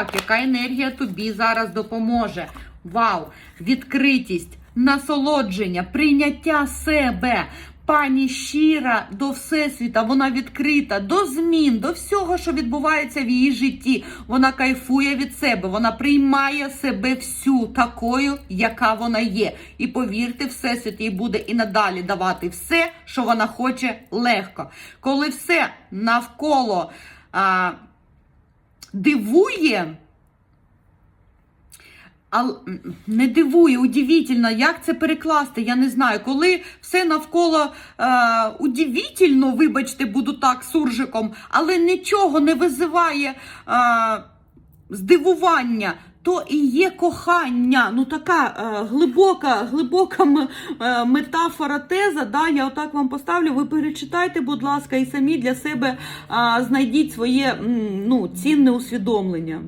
Так, яка енергія тобі зараз допоможе? Вау! Відкритість, насолодження, прийняття себе. Пані щира до Всесвіта, вона відкрита до змін, до всього, що відбувається в її житті. Вона кайфує від себе, вона приймає себе всю такою, яка вона є. І повірте, Всесвіт їй буде і надалі давати все, що вона хоче легко. Коли все навколо а, дивує. А не дивує, удивительно, як це перекласти, я не знаю. Коли все навколо е, удивительно, вибачте, буду так суржиком, але нічого не визиває е, здивування, то і є кохання. Ну така е, глибока, глибока е, метафора теза. Да, я отак вам поставлю. Ви перечитайте, будь ласка, і самі для себе е, знайдіть своє м, ну, цінне усвідомлення.